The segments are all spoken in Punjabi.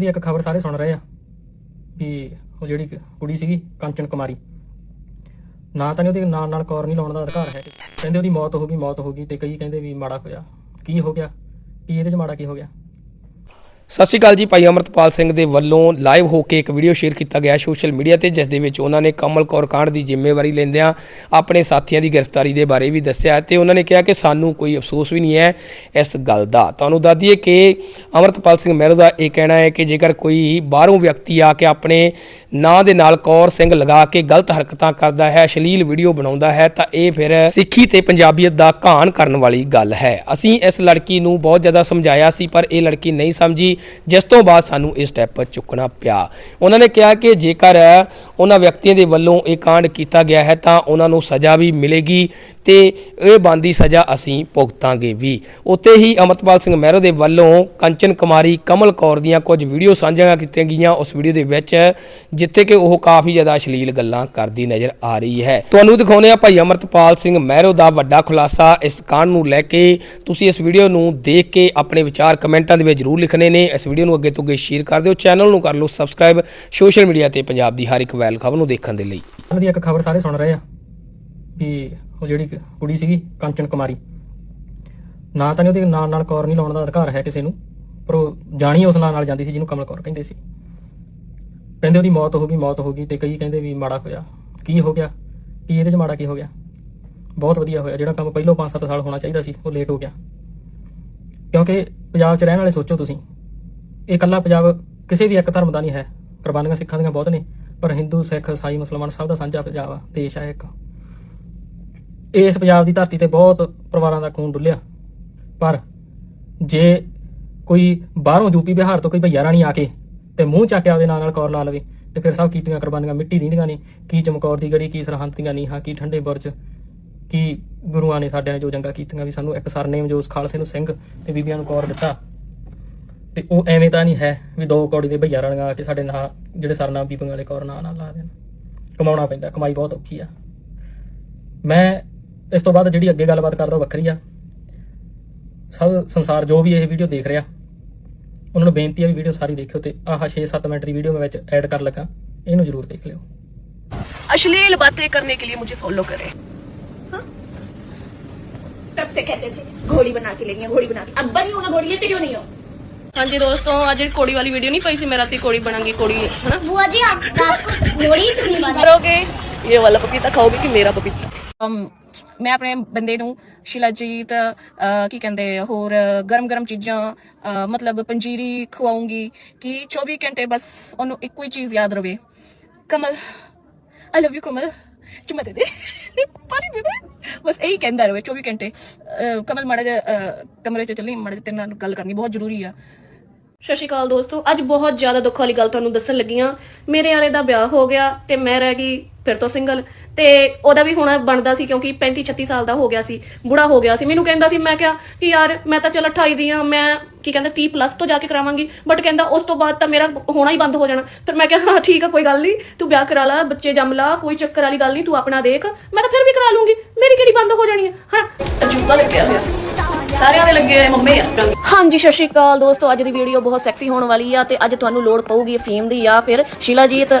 ਦੀ ਇੱਕ ਖਬਰ ਸਾਰੇ ਸੁਣ ਰਹੇ ਆ ਵੀ ਉਹ ਜਿਹੜੀ ਕੁੜੀ ਸੀਗੀ, ਕੰਚਨ ਕੁਮਾਰੀ। ਨਾ ਤਾਂ ਨਹੀਂ ਉਹਦੇ ਨਾਲ ਨਾਲ ਕੌਰ ਨਹੀਂ ਲਾਉਣ ਦਾ ਅਧਿਕਾਰ ਹੈ। ਕਹਿੰਦੇ ਉਹਦੀ ਮੌਤ ਹੋ ਗਈ, ਮੌਤ ਹੋ ਗਈ ਤੇ ਕਈ ਕਹਿੰਦੇ ਵੀ ਮਾੜਾ ਹੋਇਆ। ਕੀ ਹੋ ਗਿਆ? ਕੀ ਇਹਦੇ ਚ ਮਾੜਾ ਕੀ ਹੋ ਗਿਆ? ਸਤਿ ਸ਼੍ਰੀ ਅਕਾਲ ਜੀ ਭਾਈ ਅਮਰਤਪਾਲ ਸਿੰਘ ਦੇ ਵੱਲੋਂ ਲਾਈਵ ਹੋ ਕੇ ਇੱਕ ਵੀਡੀਓ ਸ਼ੇਅਰ ਕੀਤਾ ਗਿਆ ਸੋਸ਼ਲ ਮੀਡੀਆ ਤੇ, ਜਿਸ ਦੇ ਵਿੱਚ ਉਹਨਾਂ ਨੇ ਕਮਲ ਕੌਰ ਕਾਂਡ ਦੀ ਜ਼ਿੰਮੇਵਾਰੀ ਲੈਂਦਿਆਂ ਆਪਣੇ ਸਾਥੀਆਂ ਦੀ ਗ੍ਰਿਫਤਾਰੀ ਦੇ ਬਾਰੇ ਵੀ ਦੱਸਿਆ ਹੈ ਤੇ ਉਹਨਾਂ ਨੇ ਕਿਹਾ ਕਿ ਸਾਨੂੰ ਕੋਈ ਅਫਸੋਸ ਵੀ ਨਹੀਂ ਹੈ ਇਸ ਗੱਲ ਦਾ। ਤੁਹਾਨੂੰ ਦੱਸ ਦਈਏ ਕਿ ਅਮਰਤਪਾਲ ਸਿੰਘ ਮਹਿਰੋ ਦਾ ਇਹ ਕਹਿਣਾ ਹੈ ਕਿ ਜੇਕਰ ਕੋਈ ਬਾਹਰੋਂ ਵਿਅਕਤੀ ਆ ਕੇ ਆਪਣੇ ਨਾਂ ਦੇ ਨਾਲ ਕੌਰ ਸਿੰਘ ਲਗਾ ਕੇ ਗਲਤ ਹਰਕਤਾਂ ਕਰਦਾ ਹੈ, ਅਸ਼ਲੀਲ ਵੀਡੀਓ ਬਣਾਉਂਦਾ ਹੈ, ਤਾਂ ਇਹ ਫਿਰ ਸਿੱਖੀ ਤੇ ਪੰਜਾਬੀਅਤ ਦਾ ਘਾਣ ਕਰਨ ਵਾਲੀ ਗੱਲ ਹੈ। ਅਸੀਂ ਇਸ ਲੜਕੀ ਨੂੰ ਬਹੁਤ ਜ਼ਿਆਦਾ ਸਮਝਾਇਆ ਸੀ, ਪਰ ਇਹ ਲੜਕੀ ਨਹੀਂ ਸਮਝੀ, ਜਿਸ ਤੋਂ ਬਾਅਦ ਸਾਨੂੰ ਇਹ ਸਟੈਪ ਚੁੱਕਣਾ ਪਿਆ। ਉਹਨਾਂ ਨੇ ਕਿਹਾ ਕਿ ਜੇਕਰ ਉਹਨਾਂ ਵਿਅਕਤੀਆਂ ਦੇ ਵੱਲੋਂ ਇਹ ਕਾਂਡ ਕੀਤਾ ਗਿਆ ਹੈ, ਤਾਂ ਉਹਨਾਂ ਨੂੰ ਸਜ਼ਾ ਵੀ ਮਿਲੇਗੀ ਤੇ ਇਹ ਬੰਦੀ ਸਜ਼ਾ ਅਸੀਂ ਭੁਗਤਾਂਗੇ ਵੀ। ਉੱਥੇ ਹੀ ਅਮਰਤਪਾਲ ਸਿੰਘ ਮਹਿਰੋ ਦੇ ਵੱਲੋਂ ਕੰਚਨ ਕੁਮਾਰੀ, ਕਮਲ ਕੌਰ ਦੀਆਂ ਕੁਝ ਵੀਡੀਓ ਸਾਂਝੀਆਂ ਕੀਤੀਆਂ ਗਈਆਂ। ਉਸ ਵੀਡੀਓ ਦੇ ਵਿੱਚ ਜਿੱਥੇ ਕਿ ਉਹ ਕਾਫੀ ਜ਼ਿਆਦਾ ਅਸ਼ਲੀਲ ਗੱਲਾਂ ਕਰਦੀ ਨਜ਼ਰ ਆ ਰਹੀ ਹੈ। ਤੁਹਾਨੂੰ ਦਿਖਾਉਂਦੇ ਆ ਭਾਈ ਅਮਰਤਪਾਲ ਸਿੰਘ ਮਹਿਰੋ ਦਾ ਵੱਡਾ ਖੁਲਾਸਾ। ਇਸ ਕਾਂਡ ਨੂੰ ਲੈ ਕੇ ਤੁਸੀਂ ਇਸ ਵੀਡੀਓ ਨੂੰ ਦੇਖ ਕੇ ਆਪਣੇ ਵਿਚਾਰ ਕਮੈਂਟਾਂ ਦੇ ਵਿੱਚ ਜ਼ਰੂਰ ਲਿਖਣੇ ਨੇ। ਇਸ ਵੀਡੀਓ ਨੂੰ ਅੱਗੇ ਤੋਂ ਅੱਗੇ ਸ਼ੇਅਰ ਕਰ ਦਿਓ। ਚੈਨਲ ਨੂੰ ਕਰ ਲਓ ਸਬਸਕ੍ਰਾਈਬ। ਸੋਸ਼ਲ ਮੀਡੀਆ ਤੇ ਪੰਜਾਬ ਦੀ ਹਰ ਇੱਕ ਵੈਲ ਖਬਰ ਨੂੰ ਦੇਖਣ ਦੇ ਲਈ। ਦੀ ਇੱਕ ਖਬਰ ਸਾਰੇ ਸੁਣ ਰਹੇ ਆ ਵੀ ਉਹ ਜਿਹੜੀ ਕੁੜੀ ਸੀਗੀ, ਕੰਚਨ ਕੁਮਾਰੀ। ਨਾ ਤਾਂ ਉਹਦੇ ਨਾਲ ਨਾਲ ਕੌਰ ਨਹੀਂ ਲਾਉਣ ਦਾ ਅਧਿਕਾਰ ਹੈ ਕਿਸੇ ਨੂੰ, ਪਰ ਉਹ ਜਾਣੀ ਉਸ ਨਾਲ ਨਾਲ ਜਾਂਦੀ ਸੀ ਜਿਹਨੂੰ ਕਮਲ ਕੌਰ ਕਹਿੰਦੇ ਸੀ। ਕਹਿੰਦੇ ਉਹਦੀ ਮੌਤ ਹੋ ਗਈ, ਮੌਤ ਹੋ ਗਈ ਤੇ ਕਈ ਕਹਿੰਦੇ ਵੀ ਮਾੜਾ ਹੋਇਆ। ਕੀ ਹੋ ਗਿਆ? ਕੀ ਇਹਦੇ ਚ ਮਾੜਾ ਕੀ ਹੋ ਗਿਆ? ਬਹੁਤ ਵਧੀਆ ਹੋਇਆ। ਜਿਹੜਾ ਕੰਮ ਪਹਿਲਾਂ 5-7 ਸਾਲ ਹੋਣਾ ਚਾਹੀਦਾ ਸੀ, ਉਹ ਲੇਟ ਹੋ ਗਿਆ। ਕਿਉਂਕਿ ਪੰਜਾਬ 'ਚ ਰਹਿਣ ਵਾਲੇ ਸੋਚੋ ਤੁਸੀਂ। ਇਹ ਇਕੱਲਾ ਪੰਜਾਬ ਕਿਸੇ ਵੀ ਇੱਕ ਧਰਮ ਦਾ ਨਹੀਂ ਹੈ। ਕੁਰਬਾਨੀਆਂ ਸਿੱਖਾਂ ਦੀਆਂ ਬਹੁਤ ਨੇ, ਪਰ ਹਿੰਦੂ, ਸਿੱਖ ਈਸਾਈ ਮੁਸਲਮਾਨ ਸਭ ਦਾ ਸਾਂਝਾ ਪੰਜਾਬ ਆ, ਦੇਸ਼ ਆ ਇੱਕ। ਇਸ ਪੰਜਾਬ ਦੀ ਧਰਤੀ ਤੇ ਬਹੁਤ ਪਰਿਵਾਰਾਂ ਦਾ ਖੂਨ ਡੁੱਲਿਆ। ਪਰ ਜੇ ਕੋਈ ਬਾਹਰੋਂ ਯੂਪੀ ਬਿਹਾਰ ਤੋਂ ਕੋਈ ਭਈਆ ਰਾਣੀ ਆ ਕੇ ਤੇ ਮੂੰਹ ਚੱਕ ਕੇ ਆਪਦੇ ਨਾਲ ਨਾਲ ਕੌਰ ਲਾ ਲਵੇ ਤੇ ਫਿਰ ਸਭ ਕੀਤੀਆਂ ਕੁਰਬਾਨੀਆਂ, ਮਿੱਟੀ ਦੀਆਂ ਨੇ, ਕੀ ਚਮਕੌਰ ਦੀ ਗੜੀ, ਕੀ ਸਰਹੰਦ ਦੀਆਂ ਨੀਹਾਂ ਕੀ ਠੰਡੇ ਬੁਰਜ, ਕੀ ਗੁਰੂਆਂ ਨੇ ਸਾਡਿਆਂ ਨੇ ਜੋ ਜੰਗਾਂ ਕੀਤੀਆਂ ਵੀ ਸਾਨੂੰ ਇੱਕ ਸਰਨੇਮ ਜੋ ਉਸ ਖਾਲਸੇ ਨੂੰ ਸਿੰਘ ਤੇ ਬੀਬੀਆਂ ਨੂੰ ਕੌਰ ਦਿੱਤਾ। ਤੇ ਉਹ ਐਵੇਂ ਤਾਂ ਨਹੀਂ ਹੈ ਵੀ ਦੋ ਕੌੜੀ ਦੇ ਭਈਆ ਰਾਣੀਆਂ ਆ ਕੇ ਸਾਡੇ ਨਾਂ ਜਿਹੜੇ ਸਰਨਾਮ ਬੀਬੀਆਂ ਵਾਲੇ ਕੌਰ ਨਾਂ ਨਾਲ ਲਾ ਦੇਣ। ਕਮਾਉਣਾ ਪੈਂਦਾ, ਕਮਾਈ ਬਹੁਤ ਔਖੀ ਆ। ਮੈਂ ਇਸ ਤੋਂ ਬਾਅਦ ਜਿਹੜੀ ਅੱਗੇ ਗੱਲਬਾਤ ਕਰਦਾ ਉਹ ਵੱਖਰੀ ਆ। ਸਭ ਸੰਸਾਰ ਜੋ ਵੀ ਇਹ ਵੀਡੀਓ ਦੇਖ ਰਿਹਾ ਉਹਨਾਂ ਨੂੰ ਬੇਨਤੀ ਹੈ ਵੀ ਵੀਡੀਓ ਸਾਰੀ ਦੇਖਿਓ ਤੇ ਆਹ 6-7 ਮਿੰਟ ਦੀ ਵੀਡੀਓ ਮੈਂ ਵਿੱਚ ਐਡ ਕਰ ਲੱਗਾ ਇਹਨੂੰ ਜ਼ਰੂਰ ਦੇਖ ਲਿਓ अश्लील बातें करने के लिए मुझे फॉलो करें हाँ? तब से कहते थे घोड़ी बना के लेंगे घोड़ी बना के अब बनी हो ना घोड़ी लेते क्यों नहीं हो हाँ जी दोस्तों आज ਜਿਹੜੀ ਕੋੜੀ ਵਾਲੀ ਵੀਡੀਓ ਨਹੀਂ ਪਈ ਸੀ ਮੈਂ ਰਾਤੀ ਕੋੜੀ ਬਣਾਂਗੀ ਕੋੜੀ ਹਨਾ बुआ जी आप रात को घोड़ी क्यों नहीं बना ਕਰੋਗੇ ਇਹ ਵਾਲਾ ਪਪੀਤਾ ਖਾਓਗੇ ਕਿ ਮੇਰਾ ਪਪੀਤਾ ਅਮ, ਮੈਂ ਆਪਣੇ ਬੰਦੇ ਨੂੰ, ਸ਼ਿਲਾਜੀਤ ਕੀ ਕਹਿੰਦੇ, ਹੋਰ ਗਰਮ ਗਰਮ ਚੀਜ਼ਾਂ ਮਤਲਬ ਪੰਜੀਰੀ ਖਵਾਉਂਗੀ ਕਿ 24 ਘੰਟੇ ਬਸ ਉਹਨੂੰ ਇੱਕੋ ਹੀ ਚੀਜ਼ ਯਾਦ ਰਵੇ। ਕਮਲ ਆਈ ਲਵ ਯੂ ਕਮਲ। ਚੁੰਮਾ ਦੇ ਦੇ। ਪਾਣੀ ਦੇ ਦੇ। ਬਸ ਇਹੀ ਕਹਿੰਦਾ ਰਵੇ 24 ਘੰਟੇ। ਕਮਲ ਮਾੜਾ ਜਿਹਾ ਕਮਰੇ 'ਚ ਚੱਲੀ, ਮਾੜਾ ਤੇਰੇ ਨਾਲ ਗੱਲ ਕਰਨੀ ਬਹੁਤ ਜ਼ਰੂਰੀ ਆ। ਸਤਿ ਸ਼੍ਰੀ ਅਕਾਲ ਦੋਸਤੋ, ਅੱਜ ਬਹੁਤ ਜ਼ਿਆਦਾ ਦੁੱਖ ਵਾਲੀ ਗੱਲ ਤੁਹਾਨੂੰ ਦੱਸਣ ਲੱਗੀ ਆ ਮੇਰੇ ਵਾਲੇ ਦਾ ਵਿਆਹ ਹੋ ਗਿਆ ਤੇ ਮੈਂ ਰਹਿ ਗਈ ਫਿਰ ਤੋਂ ਸਿੰਗਲ ਤੇ ਉਹਦਾ ਵੀ ਹੁਣ ਬਣਦਾ ਸੀ ਕਿਉਂਕਿ 35 36 ਸਾਲ ਦਾ ਹੋ ਗਿਆ ਸੀ, ਬੁੜਾ ਹੋ ਗਿਆ ਸੀ। ਮੈਨੂੰ ਕਹਿੰਦਾ ਸੀ, ਮੈਂ ਕਿਹਾ ਕਿ ਯਾਰ ਮੈਂ ਤਾਂ ਚਲ 28 ਦੀ ਆ ਮੈਂ ਕੀ ਕਹਿੰਦਾ 30 ਪਲੱਸ ਤੋਂ ਜਾ ਕੇ ਕਰਾਵਾਂਗੀ। ਬਟ ਕਹਿੰਦਾ ਉਸ ਤੋਂ ਬਾਅਦ ਤਾਂ ਮੇਰਾ ਹੋਣਾ ਹੀ ਬੰਦ ਹੋ ਜਾਣਾ। ਫਿਰ ਮੈਂ ਕਿਹਾ, ਹਾਂ, ਠੀਕ ਆ, ਕੋਈ ਗੱਲ ਨਹੀਂ, ਤੂੰ ਵਿਆਹ ਕਰਾ ਲਾ, ਬੱਚੇ ਜੰਮ ਲਾ, ਕੋਈ ਚੱਕਰ ਵਾਲੀ ਗੱਲ ਨਹੀਂ, ਤੂੰ ਆਪਣਾ ਦੇਖ। ਮੈਂ ਤਾਂ ਫਿਰ ਵੀ ਕਰਾ ਲੂੰਗੀ। ਮੇਰੀ ਕਿਹੜੀ ਬੰਦ ਹੋ ਜਾਣੀ ਹੈ ਹਾਂ, ਅਜੂਬਾ ਲੱਗਿਆ ਹੋਇਆ। ਸਾਰਿਆਂ ਦੇ ਲੱਗੇ ਹੋਏ ਮੰਮੇ ਆ। ਹਾਂਜੀ, ਸਤਿ ਸ਼੍ਰੀ ਅਕਾਲ ਦੋਸਤੋ, ਅੱਜ ਦੀ ਵੀਡੀਓ ਬਹੁਤ ਸੈਕਸੀ ਹੋਣ ਵਾਲੀ ਆ ਤੇ ਅੱਜ ਤੁਹਾਨੂੰ ਲੋੜ ਪਊਗੀ ਫੀਮ ਦੀ ਜਾਂ ਫਿਰ ਸ਼ੀਲਾਜੀਤ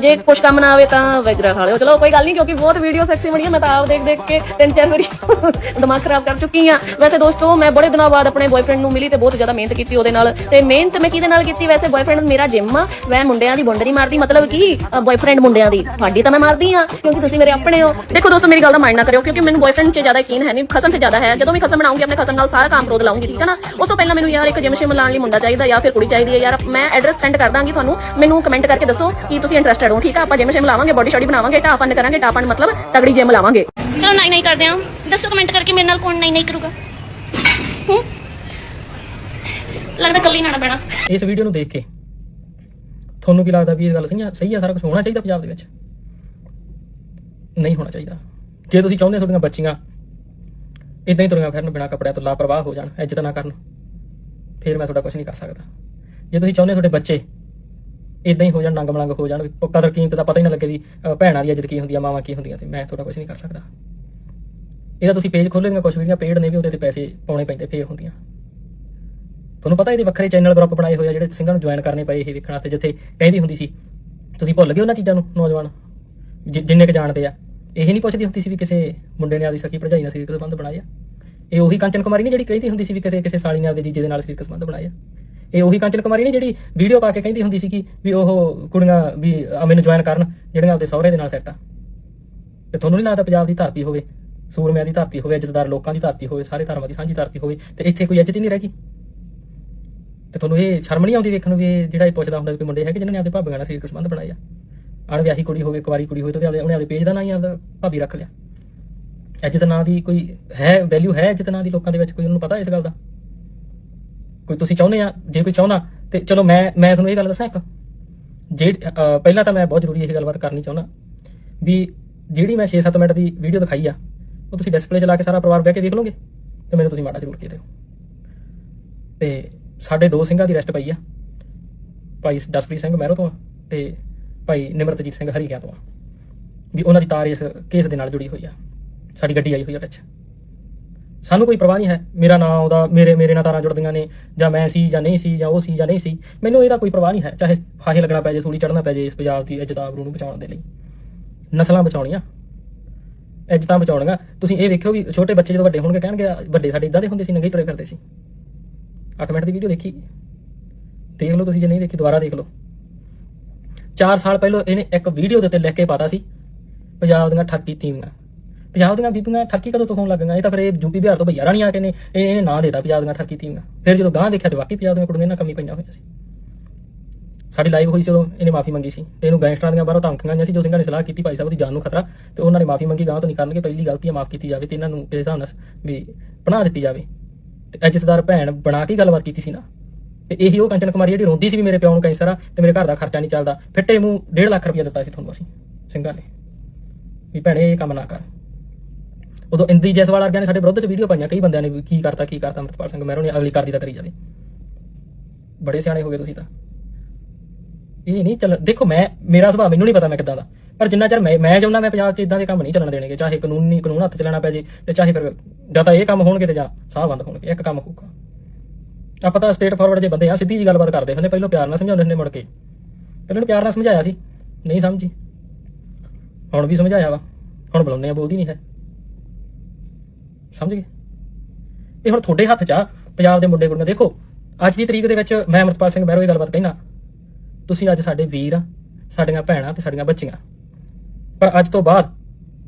ਜੇ ਕੁਝ ਕੰਮ ਨਾ ਆਵੇ ਤਾਂ ਵਗਰਾ ਖਾ ਲਿਓ। ਚਲੋ, ਕੋਈ ਗੱਲ ਨਹੀਂ, ਕਿਉਂਕਿ ਬਹੁਤ ਵੀਡੀਓ ਸੈਕਸੀ ਬਣੀ ਮੈਂ ਤਾਂ ਆਪ ਦੇਖ ਦੇਖ ਕੇ ਤਿੰਨ ਚਾਰ ਵਾਰੀ ਦਿਮਾਗ ਖਰਾਬ ਕਰ ਚੁੱਕੀ ਆ। ਵੈਸੇ ਦੋਸਤੋ, ਮੈਂ ਬੜੇ ਦਿਨਾਂ ਬਾਅਦ ਆਪਣੇ ਬॉयਫ੍ਰੈਂਡ ਨੂੰ ਮਿਲੀ ਤੇ ਬਹੁਤ ਜ਼ਿਆਦਾ ਮਿਹਨਤ ਕੀਤੀ ਉਹਦੇ ਨਾਲ। ਤੇ ਮਿਹਨਤ ਮੈਂ ਕਿਹਦੇ ਨਾਲ ਕੀਤੀ? ਵੈਸੇ ਬॉयਫ੍ਰੈਂਡ ਮੇਰਾ ਜਿੰਮ ਆ, ਮੈਂ ਮੁੰਡਿਆਂ ਦੀ ਬੁੰਡਰੀ ਮਾਰਦੀ, ਮਤਲਬ ਕਿ ਬॉयਫ੍ਰੈਂਡ ਮੁੰਡਿਆਂ ਦੀ। ਤੁਹਾਡੀ ਤਾਂ ਮੈਂ ਮਾਰਦੀ ਆ, ਕਿਉਂਕਿ ਤੁਸੀਂ ਮੇਰੇ ਆਪਣੇ ਹੋ। ਦੇਖੋ ਦੋਸਤੋ, ਮੇਰੀ ਗੱਲ ਦਾ ਮਾਇੰਡ ਨਾ ਕਰਿਓ, ਕਿਉਂਕਿ ਮੈਨੂੰ ਬॉयਫ੍ਰੈਂਡ 'ਚ ਜ਼ਿਆਦਾ ਯਕੀਨ ਹੈ ਨਹੀਂ, ਖਸਮ 'ਚ ਜ਼ਿਆਦਾ ਹੈ। ਜਦੋਂ ਵੀ ਖਸਮ ਬਣਾਉਂਗੀ, ਆਪਣੇ ਕਸਮ ਨਾਲ ਸਾਰਾ ਕੰਮ ਪ੍ਰੋਦ ਲਾਉਂਗੀ ਠੀਕ ਹੈ ਨਾ? ਉਸ ਤੋਂ ਪਹਿਲਾਂ ਮੈਨੂੰ ਯਾਰ ਇੱਕ ਜਿਮ ਸ਼ਿਮ ਲਈ ਮੁੰਡਾ ਚਾਹੀਦਾ ਜਾਂ ਫਿਰ ਕੁੜੀ ਚਾਹੀਦੀ ਹੈ ਯਾਰ ਮੈਂ ਐਡਰੈਸ ਸੈਂਡ ਕਰ ਦਾਂਗੀ ਤੁਹਾਨੂੰ। ਮੈਨੂੰ ਕਮੈਂਟ ਕਰਕੇ ਦੱਸੋ ਕਿ ਤੁਸੀਂ ਇੰਟਰਸਟਿਡ ਹੋ ਠੀਕ ਹੈ ਆਪਾਂ ਜਿਮ ਸ਼ਿਮ ਬੋਡੀ ਸ਼ਾਡੀ ਬਣਾਵਾਂਗੇ ਟਾਪ ਅਨ ਕਰਾਂਗੇ ਟਾਪ ਅਨ ਮਤਲਬ ਤਗੜੀ ਜਿਮ ਲਾਵਾਂਗੇ। ਚਲੋ ਨਹੀਂ ਨਹੀਂ ਕਰਦੇ ਆ। ਦੱਸੋ ਕਮੈਂਟ ਕਰਕੇ ਮੇਰੇ ਨਾਲ ਕੌਣ ਨਹੀਂ ਨਹੀਂ ਕਰੂਗਾ। ਲੱਗਦਾ ਕੱਲੀ ਨਾਣਾ ਪੈਣਾ ਇਸ ਵੀਡੀਓ ਨੂੰ ਦੇਖ ਕੇ ਤੁਹਾਨੂੰ ਕੀ ਲੱਗਦਾ ਵੀ ਇਹ ਗੱਲ ਸਹੀ ਹੈ ਸਹੀ ਆ ਸਾਰਾ ਕੁਝ ਹੋਣਾ ਚਾਹੀਦਾ ਪੰਜਾਬ ਦੇ ਵਿੱਚ? ਨਹੀਂ ਹੋਣਾ ਚਾਹੀਦਾ। ਜੇ ਤੁਸੀਂ ਚਾਹੁੰਦੇ ਹੋ ਤੁਹਾਡੀਆਂ ਬੱਚੀਆਂ ਇਦਾਂ ਹੀ ਤੁਰੀਆਂ ਫਿਰਨ ਬਿਨਾਂ ਕੱਪੜਿਆਂ ਤੋਂ ਲਾਪਰਵਾਹ ਹੋ ਜਾਣ, ਇੱਜ਼ਤ ਨਾ ਕਰਨ। ਫਿਰ ਮੈਂ ਤੁਹਾਡਾ ਕੁਝ ਨਹੀਂ ਕਰ ਸਕਦਾ। ਜੇ ਤੁਸੀਂ ਚਾਹੁੰਦੇ ਤੁਹਾਡੇ ਬੱਚੇ ਇਦਾਂ ਹੀ ਹੋ ਜਾਣ, ਨੰਗ ਮਲੰਗ ਹੋ ਜਾਣ, ਵੀ ਕਦਰ ਕੀਮਤ ਦਾ ਪਤਾ ਹੀ ਨਾ ਲੱਗੇ ਵੀ ਭੈਣਾਂ ਦੀ ਇੱਜ਼ਤ ਕੀ ਹੁੰਦੀ ਆ, ਮਾਵਾਂ ਕੀ ਹੁੰਦੀਆਂ ਤੇ ਮੈਂ ਤੁਹਾਡਾ ਕੁਝ ਨਹੀਂ ਕਰ ਸਕਦਾ। ਇਹਦਾ ਤੁਸੀਂ ਪੇਜ ਖੋਲ੍ਹੇਗਾ ਕੁਝ ਵੀਡੀਓ ਪੇਡ ਨੇ ਵੀ ਉਹਦੇ ਤੇ ਪੈਸੇ ਪਾਉਣੇ ਪੈਂਦੇ, ਫੇਰ ਹੁੰਦੀਆਂ। ਤੁਹਾਨੂੰ ਪਤਾ ਇਹਦੇ ਵੱਖਰੇ ਚੈਨਲ ਗਰੁੱਪ ਬਣਾਏ ਹੋਏ ਆ, ਜਿਹੜੇ ਸਿੰਘਾਂ ਨੂੰ ਜੁਆਇਨ ਕਰਨੇ ਪਏ ਇਹ ਵੇਖਣ ਵਾਸਤੇ, ਜਿੱਥੇ ਕਹਿੰਦੀ ਹੁੰਦੀ ਸੀ, ਤੁਸੀਂ ਭੁੱਲ ਗਏ ਉਹਨਾਂ ਚੀਜ਼ਾਂ ਨੂੰ, ਨੌਜਵਾਨ, ਜਿ- ਜਿੰਨੇ ਕ ਜਾਣਦੇ ਆ ਇਹ ਨਹੀਂ ਪੁੱਛਦੀ ਹੁੰਦੀ ਸੀ ਵੀ ਕਿਸੇ ਮੁੰਡੇ ਨੇ ਆਪਦੀ ਸਕੀ ਭਰਜਾਈ ਨਾਲ ਸਰੀਰਕ ਸੰਬੰਧ ਬਣਾਇਆ। ਇਹ ਉਹੀ ਕੰਚਨ ਕੁਮਾਰੀ ਨਹੀਂ ਜਿਹੜੀ ਕਹਿੰਦੀ ਹੁੰਦੀ ਸੀ ਵੀ ਕਿਤੇ ਕਿਸੇ ਸਾਲੀ ਨੇ ਆਪਦੇ ਜੀਜੇ ਦੇ ਨਾਲ ਸਰੀਰਕ ਸੰਬੰਧ ਬਣਾਇਆ। ਇਹ ਉਹੀ ਕੰਚਨ ਕੁਮਾਰੀ ਨਹੀਂ ਜਿਹੜੀ ਵੀਡੀਓ ਪਾ ਕੇ ਕਹਿੰਦੀ ਹੁੰਦੀ ਸੀ ਕਿ ਵੀ ਉਹ ਕੁੜੀਆਂ ਵੀ ਮੈਨੂੰ ਜੁਆਇਨ ਕਰਨ, ਜਿਹੜੀਆਂ ਆਪਦੇ ਸਹੁਰੇ ਦੇ ਨਾਲ ਸੈੱਟ ਆ। ਤੇ ਤੁਹਾਨੂੰ ਨਹੀਂ ਲੱਗਦਾ ਪੰਜਾਬ ਦੀ ਧਰਤੀ ਹੋਵੇ, ਸੂਰਮਿਆਂ ਦੀ ਧਰਤੀ ਹੋਵੇ, ਇੱਜ਼ਤਦਾਰ ਲੋਕਾਂ ਦੀ ਧਰਤੀ ਹੋਵੇ, ਸਾਰੇ ਧਰਮਾਂ ਦੀ ਸਾਂਝੀ ਧਰਤੀ ਹੋਵੇ, ਤੇ ਇੱਥੇ ਕੋਈ ਇੱਜ਼ਤ ਹੀ ਨਹੀਂ ਰਹਿ ਗਈ। ਤੇ ਤੁਹਾਨੂੰ ਇਹ ਸ਼ਰਮ ਨਹੀਂ ਆਉਂਦੀ ਵੇਖਣ ਨੂੰ ਵੀ ਜਿਹੜਾ ਇਹ ਪੁੱਛਦਾ ਹੁੰਦਾ ਵੀ ਮੁੰਡੇ ਹੈਗੇ ਜਿਨ੍ਹਾਂ ਨੇ ਆਪਦੇ ਭਾਬੀਆਂ ਨਾਲ ਸਰੀਰਕ ਸੰਬੰਧ ਬਣਾਏ ਆ ਅਣਵਿਆਹੀ ਕੁੜੀ ਹੋਵੇ ਕੁਵਾਰੀ ਕੁੜੀ ਹੋਵੇ, ਤਾਂ ਉਹਦੇ ਆਪਦੇ ਉਹਨੇ ਆਪਦੇ ਪੇਜ ਦਾ ਨਾਂ ਹੀ ਆਪਦਾ ਭਾਬੀ ਰੱਖ ਲਿਆ। ਇੱਜ਼ਤ ਨਾਂ ਦੀ ਕੋਈ ਹੈ ਵੈਲਿਊ ਹੈ ਇੱਜ਼ਤ ਨਾਂ ਦੀ ਲੋਕਾਂ ਦੇ ਵਿੱਚ? ਕੋਈ ਉਹਨੂੰ ਪਤਾ ਇਸ ਗੱਲ ਦਾ? ਕੋਈ ਤੁਸੀਂ ਚਾਹੁੰਦੇ ਆ? ਜੇ ਕੋਈ ਚਾਹੁੰਦਾ, ਤੇ ਚਲੋ ਮੈਂ ਮੈਂ ਤੁਹਾਨੂੰ ਇਹ ਗੱਲ ਦੱਸਾਂ ਇੱਕ। ਜੇ ਪਹਿਲਾਂ ਤਾਂ ਮੈਂ ਬਹੁਤ ਜ਼ਰੂਰੀ ਇਹ ਗੱਲਬਾਤ ਕਰਨੀ ਚਾਹੁੰਦਾ ਵੀ ਜਿਹੜੀ ਮੈਂ 6-7 ਮਿੰਟ ਦੀ ਵੀਡੀਓ ਦਿਖਾਈ ਆ, ਉਹ ਤੁਸੀਂ ਡਿਸਪਲੇ 'ਚ ਲਾ ਕੇ ਸਾਰਾ ਪਰਿਵਾਰ ਬਹਿ ਕੇ ਵੇਖ ਲਓਗੇ ਤੇ ਮੈਨੂੰ ਤੁਸੀਂ ਮਾੜਾ ਜ਼ਰੂਰ ਕਹਿ ਦਿਓ। ਤੇ ਸਾਡੇ ਦੋ ਸਿੰਘਾਂ ਦੀ ਰੈਸਟ ਪਈ ਆ। ਭਾਈ ਦਸਪ੍ਰੀਤ ਸਿੰਘ ਮਹਿਰੋ ਤੋਂ ਆ, ਤੇ ਭਾਈ ਨਿਮਰਤਜੀਤ ਸਿੰਘ ਹਰੀਕਿਆਂ ਤੋਂ ਆ ਵੀ ਉਹਨਾਂ ਦੀ ਤਾਰ ਇਸ ਕੇਸ ਦੇ ਨਾਲ ਜੁੜੀ ਹੋਈ ਆ। ਸਾਡੀ ਗੱਡੀ ਆਈ ਹੋਈ ਆ ਵਿੱਚ। ਸਾਨੂੰ ਕੋਈ ਪਰਵਾਹ ਨਹੀਂ ਹੈ। ਮੇਰਾ ਨਾਮ ਆਉਂਦਾ ਮੇਰੇ ਮੇਰੇ ਨਾਲ ਤਾਰਾਂ ਜੁੜਦੀਆਂ ਨੇ, ਜਾਂ ਮੈਂ ਸੀ, ਜਾਂ ਨਹੀਂ ਸੀ, ਜਾਂ ਉਹ ਸੀ, ਜਾਂ ਨਹੀਂ ਸੀ। ਮੈਨੂੰ ਇਹਦਾ ਕੋਈ ਪਰਵਾਹ ਨਹੀਂ ਹੈ, ਚਾਹੇ ਫਾਹੇ ਲੱਗਣਾ ਪੈ ਜੇ, ਸੂਲੀ ਚੜਨਾ ਪੈ ਜੇ ਇਸ ਪੰਜਾਬ ਦੀ ਇੱਜ਼ਤ ਆਬਰੂ ਨੂੰ ਬਚਾਉਣ ਦੇ ਲਈ। ਨਸਲਾਂ ਬਚਾਉਣੀਆਂ। ਇੱਜ਼ਤਾਂ ਬਚਾਉਣੀਆਂ। ਤੁਸੀਂ ਇਹ ਵੇਖਿਓ ਵੀ ਛੋਟੇ ਬੱਚੇ ਜਦੋਂ ਵੱਡੇ ਹੋਣਗੇ ਕਹਿਣਗੇ, ਵੱਡੇ ਸਾਡੇ ਇਦਾਂ ਦੇ ਹੁੰਦੇ ਸੀ, ਨੰਗੇ ਹੀ ਤੁਰੇ ਫਿਰਦੇ ਸੀ। 8 ਮਿੰਟ ਦੀ ਵੀਡੀਓ ਦੇਖੀ। ਦੇਖ ਲਓ ਤੁਸੀਂ, ਜੇ ਨਹੀਂ ਦੇਖੀ, ਦੁਬਾਰਾ ਦੇਖ ਲਓ। 4 ਸਾਲ ਪਹਿਲਾਂ ਇਹਨੇ ਇੱਕ ਵੀਡੀਓ ਦੇ ਉੱਤੇ ਲਿਖ ਕੇ ਪਾਤਾ ਸੀ, ਪੰਜਾਬ ਦੀਆਂ ਠੱਗੀ ਤੀਵੀਆਂ ਪੰਜਾਬ ਦੀਆਂ ਬੀਬੀਆਂ ਠੱਗੀ ਕਦੋਂ ਤੋਂ ਹੋਣ ਲੱਗੀਆਂ? ਇਹ ਤਾਂ ਫਿਰ ਇਹ ਯੂਪੀ, ਬਿਹਾਰ ਤੋਂ ਭਈਆ ਰਾਣੀ ਆ ਕੇ ਨੇ, ਇਹ ਇਹਨੇ ਨਾਂ ਦੇਤਾ ਪੰਜਾਬ ਦੀਆਂ ਠੱਗੀ ਤੀਵੀਆਂ ਫਿਰ ਜਦੋਂ ਗਾਂ ਦੇਖਿਆ ਤੇ ਵਾਕਈ ਪੰਜਾਬ ਦੀਆਂ ਕੁੜੀਆਂ ਇਹਨਾਂ ਕਮੀ ਪਈਆਂ ਹੋਈਆਂ ਸੀ। ਸਾਡੀ ਲਾਈਵ ਹੋਈ ਸੀ ਉਦੋਂ, ਇਹਨੇ ਮਾਫੀ ਮੰਗੀ ਸੀ। ਤੇ ਇਹਨੂੰ ਗੈਂਗਸਟਰਾਂ ਦੀਆਂ ਬਾਹਰੋਂ ਧਮਕੀਆਂ ਆਈਆਂ ਸੀ, ਜੋ ਸਿੰਘਾਂ ਨੇ ਸਲਾਹ ਕੀਤੀ ਭਾਈ ਸਾਹਿਬ ਦੀ ਜਾਨ ਨੂੰ ਖਤਰਾ, ਤੇ ਉਹਨਾਂ ਨੇ ਮਾਫੀ ਮੰਗੀ ਗਾਂ ਤੋਂ ਨਹੀਂ ਕਰਨਗੇ ਪਹਿਲੀ ਗਲਤੀ ਮਾਫ ਕੀਤੀ ਜਾਵੇ ਤੇ ਇਹਨਾਂ ਨੂੰ ਇਸ ਹਿਸਾਬ ਨਾਲ ਵੀ ਬਣਾ ਦਿੱਤੀ ਜਾਵੇ। ਤੇ ਇੱਜ਼ਤਦਾਰ ਭੈਣ ਬਣਾ ਕੇ ਹੀ ਗੱਲਬਾਤ ਕੀਤੀ ਸੀ ਨਾ। ਤੇ ਇਹੀ ਉਹ ਕੰਚਨ ਕੁਮਾਰੀ ਜਿਹੜੀ ਰੋਂਦੀ ਸੀ ਵੀ ਮੇਰੇ ਪਿਓ ਨੂੰ ਕੈਂਸਰ ਆ ਤੇ ਮੇਰੇ ਘਰ ਦਾ ਖਰਚਾ ਨਹੀਂ ਚੱਲਦਾ। ਫਿੱਟੇ ਮੂੰਹ 1.5 ਲੱਖ ਰੁਪਇਆ ਦਿੱਤਾ ਸੀ ਤੁਹਾਨੂੰ ਅਸੀਂ, ਸਿੰਘਾਂ ਨੇ। ਵੀ ਭੈਣੇ, ਇਹ ਕੰਮ ਨਾ ਕਰ। ਉਦੋਂ ਇੰਦੀ ਜੈਸਵਾਲ ਵਰਗਿਆਂ ਨੇ ਸਾਡੇ ਵਿਰੁੱਧ ਚ ਵੀਡੀਓ ਪਾਈਆਂ, ਕਈ ਬੰਦਿਆਂ ਨੇ ਵੀ ਕੀ ਕਰਤਾ ਕੀ ਕਰਤਾ, ਅਮਰਤਪਾਲ ਸਿੰਘ ਮਹਿਰੋਂ ਨੇ ਅਗਲੀ ਕਰਦੀ ਤਾਂ ਕਰੀ ਜਾਵੇ। ਬੜੇ ਸਿਆਣੇ ਹੋ ਗਏ ਤੁਸੀਂ ਤਾਂ। ਇਹ ਨਹੀਂ ਚੱਲ, ਦੇਖੋ ਮੈਂ, ਮੇਰਾ ਸੁਭਾਅ ਮੈਨੂੰ ਨਹੀਂ ਪਤਾ ਮੈਂ ਕਿੱਦਾਂ ਦਾ। ਪਰ ਜਿੰਨਾ ਚਿਰ ਮੈਂ ਮੈਂ ਚਾਹੁੰਦਾ ਮੈਂ ਪੰਜਾਬ 'ਚ ਇਦਾਂ ਦੇ ਕੰਮ ਨਹੀਂ ਚੱਲਣ ਦੇਣਗੇ। ਚਾਹੇ ਕਾਨੂੰਨੀ, ਕਾਨੂੰਨ ਹੱਥ ਚ ਲੈਣਾ ਪੈ ਜੇ ਤੇ ਚਾਹੇ ਫਿਰ ਜਾਂ ਤਾਂ ਇਹ ਕੰਮ ਹੋਣਗੇ ਤੇ ਜਾਂ ਸਾਹ ਬੰਦ ਹੋਣਗੇ, ਇੱਕ ਕੰਮ ਹੋਊਗਾ। ਆਪਾਂ ਤਾਂ ਸਟੇਟ ਫਾਰਵਰਡ ਜੇ ਬੰਦੇ ਆ, ਸਿੱਧੀ ਜੀ ਗੱਲਬਾਤ ਕਰਦੇ ਹੁੰਦੇ, ਪਹਿਲਾਂ ਪਿਆਰ ਨਾਲ ਸਮਝਾਉਂਦੇ ਹੁੰਦੇ ਮੁੜ ਕੇ। ਪਹਿਲਾਂ ਪਿਆਰ ਨਾਲ ਸਮਝਾਇਆ ਸੀ। ਨਹੀਂ ਸਮਝੀ। ਹੁਣ ਵੀ ਸਮਝਾਇਆ ਵਾ। ਹੁਣ ਬੁਲਾਉਂਦੇ ਆ, ਬੋਲਦੀ ਨਹੀਂ ਹੈ। ਸਮਝ ਗਏ? ਇਹ ਹੁਣ ਤੁਹਾਡੇ ਹੱਥ 'ਚ ਆ, ਪੰਜਾਬ ਦੇ ਮੁੰਡੇ ਕੁੜੀਆਂ। ਦੇਖੋ, ਅੱਜ ਦੀ ਤਰੀਕ ਦੇ ਵਿੱਚ ਮੈਂ ਅਮਰਪਾਲ ਸਿੰਘ ਮਹਿਰੋ ਇਹ ਗੱਲਬਾਤ ਕਹਿਣਾ ਤੁਸੀਂ ਅੱਜ ਸਾਡੇ ਵੀਰ ਆ, ਸਾਡੀਆਂ ਭੈਣਾਂ ਤੇ ਸਾਡੀਆਂ ਬੱਚੀਆਂ। ਪਰ ਅੱਜ ਤੋਂ ਬਾਅਦ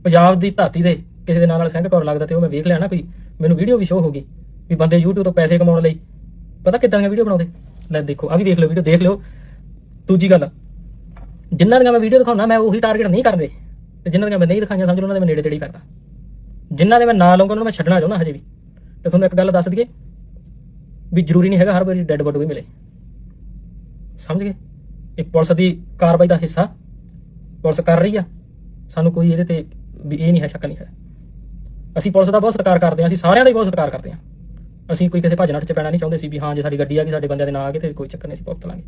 ਪੰਜਾਬ ਦੀ ਧਰਤੀ ਦੇ ਕਿਸੇ ਦੇ ਨਾਲ ਨਾਲ ਸਿੰਘ ਕੌਰ ਲੱਗਦਾ ਤੇ ਉਹ ਮੈਂ ਵੇਖ ਲਿਆ ਨਾ ਕੋਈ, ਮੈਨੂੰ ਵੀਡੀਓ ਵੀ ਸ਼ੋਅ ਹੋ ਗਈ ਵੀ ਬੰਦੇ YouTube ਤੋਂ ਪੈਸੇ ਕਮਾਉਣ ਲਈ ਪਤਾ ਕਿੱਦਾਂ ਦੀਆਂ ਵੀਡੀਓ ਬਣਾਉਂਦੇ? ਲੈ ਦੇਖੋ ਆ ਵੀ ਦੇਖ ਲਓ ਵੀਡੀਓ ਦੇਖ ਲਿਓ। ਦੂਜੀ ਗੱਲ ਜਿਨ੍ਹਾਂ ਦੀਆਂ ਮੈਂ ਵੀਡੀਓ ਦਿਖਾਉਣਾ ਮੈਂ ਉਹੀ ਟਾਰਗੇਟ ਨਹੀਂ ਕਰਦੇ। ਤੇ ਜਿਨ੍ਹਾਂ ਦੀਆਂ ਮੈਂ ਨਹੀਂ ਦਿਖਾਈਆਂ, ਸਮਝ ਲਓ ਉਹਨਾਂ ਦੇ ਮੈਂ ਨੇੜੇ ਤੇੜੇ ਹੀ ਕਰਦਾ ਜਿਨ੍ਹਾਂ ਦੇ ਮੈਂ ਨਾਂ ਲਵਾਂਗਾ ਉਹਨਾਂ ਨੂੰ ਮੈਂ ਛੱਡਣਾ ਚਾਹੁੰਦਾ ਹਜੇ ਵੀ। ਤੇ ਤੁਹਾਨੂੰ ਇੱਕ ਗੱਲ ਦੱਸ ਦਈਏ, ਵੀ ਜ਼ਰੂਰੀ ਨਹੀਂ ਹੈਗਾ ਹਰ ਵਾਰੀ ਡੈੱਡ ਬੋਡੀ ਵੀ ਮਿਲੇ। ਸਮਝ ਗਏ? ਇਹ ਪੁਲਿਸ ਦੀ ਕਾਰਵਾਈ ਦਾ ਹਿੱਸਾ, ਪੁਲਿਸ ਕਰ ਰਹੀ ਆ। ਸਾਨੂੰ ਕੋਈ ਇਹਦੇ ਤੇ ਵੀ ਇਹ ਨਹੀਂ ਹੈ, ਸ਼ੱਕ ਨਹੀਂ ਹੈ। ਅਸੀਂ ਪੁਲਿਸ ਦਾ ਬਹੁਤ ਸਤਿਕਾਰ ਕਰਦੇ ਹਾਂ, ਅਸੀਂ ਸਾਰਿਆਂ ਦਾ ਹੀ ਬਹੁਤ ਸਤਿਕਾਰ ਕਰਦੇ ਹਾਂ। ਅਸੀਂ ਕੋਈ ਕਿਸੇ ਭੱਜ ਚ ਪੈਣਾ ਨਹੀਂ ਚਾਹੁੰਦੇ ਸੀ ਵੀ ਹਾਂ, ਜੇ ਸਾਡੀ ਗੱਡੀ ਆ ਗਈ, ਸਾਡੇ ਬੰਦਿਆਂ ਦੇ ਨਾਂ ਆ ਗਏ, ਤੇ ਕੋਈ ਚੱਕਰ ਨਹੀਂ ਸੀ, ਭੁਗਤ ਲਾਂਗੇ।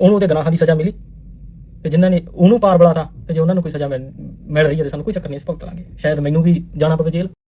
ਉਹਨੂੰ ਤੇ ਗੁਨਾਹਾਂ ਦੀ ਸਜ਼ਾ ਮਿਲੀ। ਤੇ ਜਿਨ੍ਹਾਂ ਨੇ ਉਹਨੂੰ ਪਾਰ ਬੁਲਾਤਾ, ਤੇ ਜੇ ਉਹਨਾਂ ਨੂੰ ਕੋਈ ਸਜ਼ਾ ਮਿਲ ਮਿਲ ਰਹੀ ਹੈ, ਤੇ ਸਾਨੂੰ ਕੋਈ ਚੱਕਰ ਨਹੀਂ, ਅਸੀਂ ਭੁਗਤ ਲਾਂਗੇ। ਸ਼ਾਇਦ ਮੈਨੂੰ ਵੀ ਜਾਣਾ ਪਵੇ ਜੇਲ੍ਹ।